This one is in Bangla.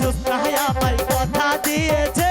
দোস্ত হায়া আমার কথা দিয়েছে।